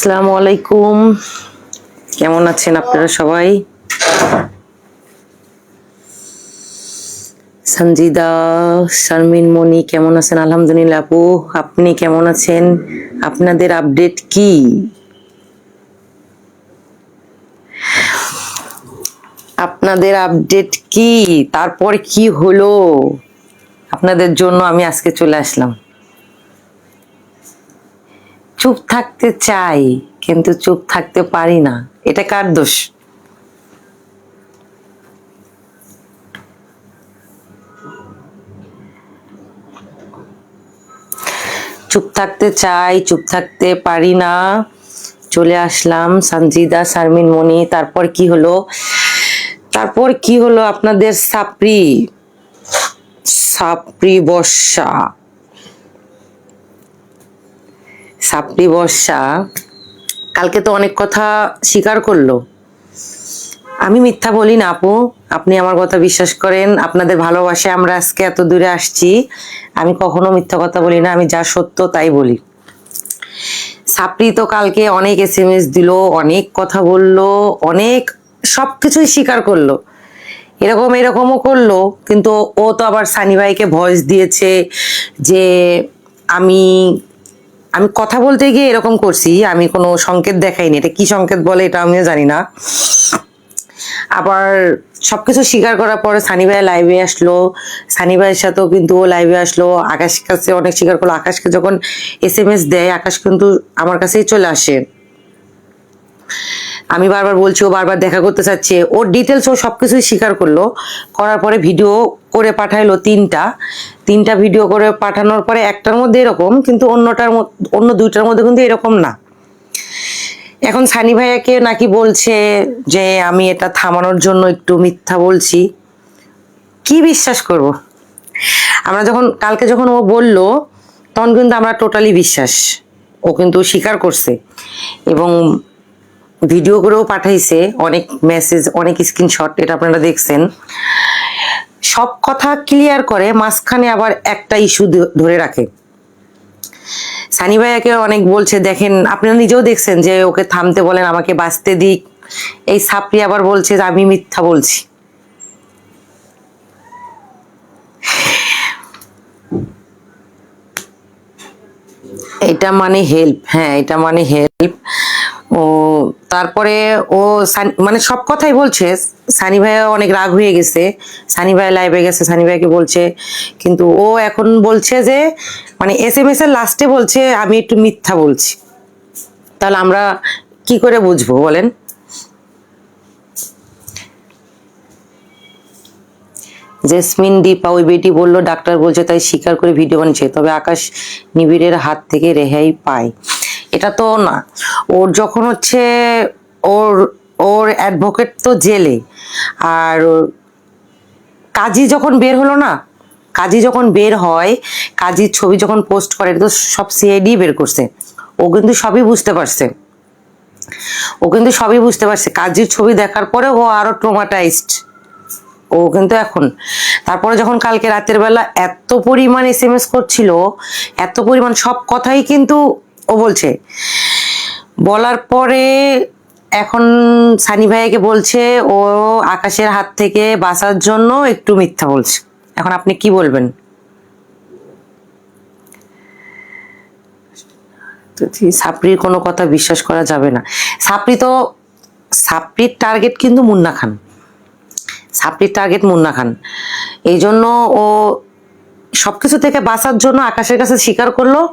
আসসালামু আলাইকুম। কেমন আছেন আপনারা সবাই? সঞ্জিদা, শারমিন মনি কেমন আছেন? আলহামদুলিল্লাহ আপু, আপনি কেমন আছেন? আপনাদের আপডেট কি? আপনাদের আপডেট কি? তারপর কি হলো? আপনাদের জন্য আমি আজকে চলে আসলাম। চুপ থাকতে চাই, কিন্তু চুপ থাকতে পারি না। এটা কার দোষ? চুপ থাকতে চাই, চুপ থাকতে পারি না। চলে আসলাম সঞ্জিদা শারমিন মনি তারপর কি হলো? তারপর কি হলো আপনাদের সাপরি? সাপরি বর্ষা। সাপড়ি বর্ষা, কালকে তো অনেক কথা স্বীকার করল। আমি মিথ্যা বলি না আপু, আপনি আমার কথা বিশ্বাস করেন, আপনাদের ভালোবাসে আমরা আজকে এত দূরে আসছি, আমি কখনো মিথ্যা কথা বলি না, আমি যা সত্য তাই বলি। সাপড়ি তো কালকে অনেক এস এম এস দিল, অনেক কথা বলল, অনেক সব কিছুই স্বীকার করল। এরকম এরকমও করল, কিন্তু ও তো আবার সানি ভাইকে ভয়েস দিয়েছে যে আমি আমি কথা বলতে গিয়ে এরকম করছি, আমি কোনো সংকেত দেখাইনি। এটা কি সংকেত বলে এটা আমিও জানি না। আবার সবকিছু স্বীকার করার পরে সানি ভাই লাইভে আসলো। সানি ভাইয়ের সাথেও কিন্তু ও লাইভে আসলো। আকাশ কাছে অনেক স্বীকার করল। আকাশকে যখন এস এম এস দেয়, আকাশ কিন্তু আমার কাছেই চলে আসে। আমি বারবার বলছি, ও বারবার দেখা করতে চাচ্ছে। ওর ডিটেলস ও সব কিছুই স্বীকার করল। করার পরে ভিডিও করে পাঠাইলো তিনটা। তিনটা ভিডিও করে পাঠানোর পরে একটার মধ্যে এরকম, কিন্তু অন্যটার অন্য দুইটার মধ্যে কিন্তু এরকম না। এখন সানি ভাইয়াকে নাকি বলছে যে, আমি এটা থামানোর জন্য একটু মিথ্যা বলছি। কি বিশ্বাস করব? আমরা যখন, কালকে যখন ও বলল, তখন কিন্তু আমরা টোটালি বিশ্বাস। ও কিন্তু স্বীকার করছে। এবং ভিডিও করেও পাঠাইছে, অনেক মেসেজ অনেক স্ক্রিনশট এটা আপনারা দেখছেন। সব কথা ক্লিয়ার করে, মাঝখানে আবার একটা ইস্যু ধরে রাখে। সানি ভাইয়াকে অনেক বলছে, দেখেন, আপনারা নিজেও দেখছেন যে ওকে থামতে বলেন, আমাকে বাঁচতে দিক। এই সাপড়ি আবার বলছে যে, আমি মিথ্যা বলছি। এটা মানে হেল্প হ্যাঁ এটা মানে হেল্প ও, তারপরে ও মানে সব কথাই বলছে। সানি ভাইয়া অনেক রাগ হয়ে গেছে। সানি ভাই লাইভে গেছে, সানি ভাইকে বলছে। কিন্তু ও এখন বলছে যে মানে এস এম এস এর লাস্টে বলছে, আমি একটু মিথ্যা বলছি। তাহলে আমরা কি করে বুঝব বলেন? জেসমিন দীপা ওই বেটি বলল, ডাক্তার বলছে তাই স্বীকার করে ভিডিও বানিয়েছে, তবে আকাশ নিবিড়ের হাত থেকে রেহাই পায়। এটা তো না। ওর যখন হচ্ছে ওর ওর অ্যাডভোকেট তো জেলে। আর কাজী যখন বের হলো না, কাজী যখন বের হয়, কাজীর ছবি যখন পোস্ট করে তো সব সিআইডি বের করছে। ও কিন্তু সবই বুঝতে পারছে। ও কিন্তু সবই বুঝতে পারছে। কাজীর ছবি দেখার পরে ও আরও ট্রোমাটাইজড ও কিন্তু এখন। তারপরে যখন কালকে রাতের বেলা এত পরিমাণ এস এম এস করছিল, এত পরিমাণ সব কথাই কিন্তু ও বলছে। বলার পরে এখন সানি ভাইয়াকে বলছে, ও আকাশের হাত থেকে বাঁচার জন্য একটু মিথ্যা বলছে। এখন আপনি কি বলবেন? সাপড়ির কোনো কথা বিশ্বাস করা যাবে না। সাপড়ি তো সাপড়ির টার্গেট কিন্তু মুন্না খান। সাপড়ির টার্গেট মুন্না খান। এই জন্য ও সবকিছু থেকে বাঁচার জন্য আকাশের কাছে স্বীকার করল,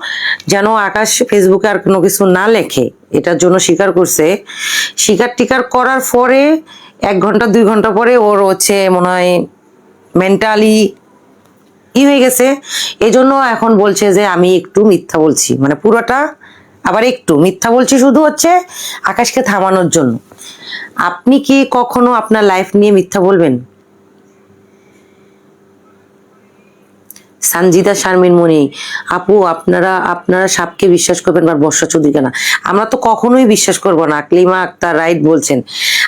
যেন আকাশ ফেসবুকে আর কোনো কিছু না লেখে। এটার জন্য স্বীকার করছে। স্বীকার টিকার করার পরে, এক ঘণ্টা, দুই ঘণ্টা পরে ওর হচ্ছে মনে হয় মেন্টালি ই হয়ে গেছে। এজন্য এখন বলছে যে আমি একটু মিথ্যা বলছি। মানে পুরোটা আবার একটু মিথ্যা বলছি শুধু হচ্ছে আকাশকে থামানোর জন্য। আপনি কি কখনো আপনার লাইফ নিয়ে মিথ্যা বলবেন? সানজিদা শারমিন মনি, আপু, আপনারা আপনারা সাপকে বিশ্বাস করবেন বা বর্ষা চৌধুরীকে না। আমরা তো কখনোই বিশ্বাস করব না। ক্লিমা আক্তার রাইট বলছেন।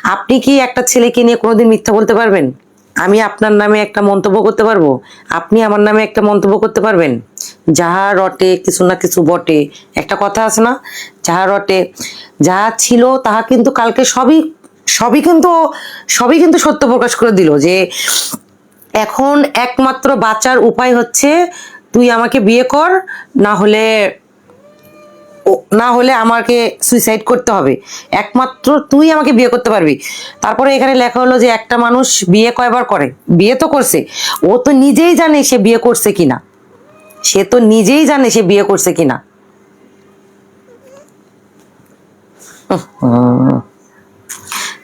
আপনি কি একটা ছেলেকে নিয়ে কোনোদিন মিথ্যা বলতে পারবেন? আমি আপনার নামে একটা মন্তব্য করতে পারব? আপনি আমার নামে একটা মন্তব্য করতে পারবেন? যাহা রটে, কিছু না কিছু বটে। একটা কথা আছে না? যাহা রটে, যাহা ছিল তাহা কিন্তু কালকে সবই সবই কিন্তু সবই কিন্তু সত্য প্রকাশ করে দিল যে এখন একমাত্র বাঁচার উপায় হচ্ছে তুই আমাকে বিয়ে কর, না হলে না হলে আমাকে সুইসাইড করতে হবে। একমাত্র তুই আমাকে বিয়ে করতে পারবি। তারপরে এখানে লেখা হলো যে একটা মানুষ বিয়ে কয়বার করে? বিয়ে তো করছে। ও তো নিজেই জানে সে বিয়ে করছে কিনা। সে তো নিজেই জানে সে বিয়ে করছে কিনা।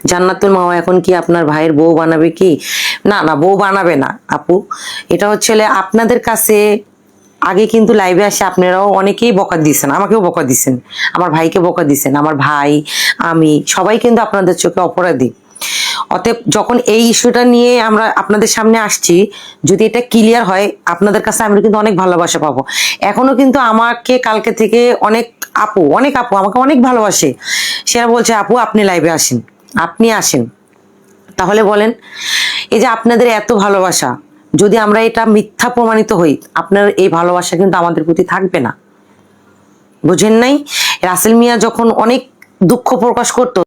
জান্নাতুল মামা এখন কি আপনার ভাইয়ের বউ বানাবে কি? না না, বউ বানাবে না, আপু। এটা হচ্ছে আপনাদের কাছে আগে কিন্তু লাইভে আসে আপনারাও অনেকেই বকা দিয়েছেন, আমাকেও বকা দিয়েছেন, আমার ভাইকে বকা দিয়েছেন, আমার ভাই, আমি, সবাই কিন্তু আপনাদের চোখে অপরাধী। অতএব যখন এই ইস্যুটা নিয়ে আমরা আপনাদের সামনে আসছি, যদি এটা ক্লিয়ার হয়, আপনাদের কাছে আমরা কিন্তু অনেক ভালোবাসা পাবো। এখনও কিন্তু আমাকে কালকে থেকে অনেক আপু অনেক আপু আমাকে অনেক ভালোবাসে। সেরা বলছে, আপু, আপনি লাইভে আসেন, আপনি আসেন। তাহলে বলেন এই যে আপনাদের এত ভালোবাসা, যদি আমরা এটা মিথ্যা প্রমাণিত হই, আপনার এই ভালোবাসা কিন্তু আমাদের প্রতি থাকবে না। বুঝেন নাই? রাসেল মিয়া যখন অনেক দুঃখ প্রকাশ করতো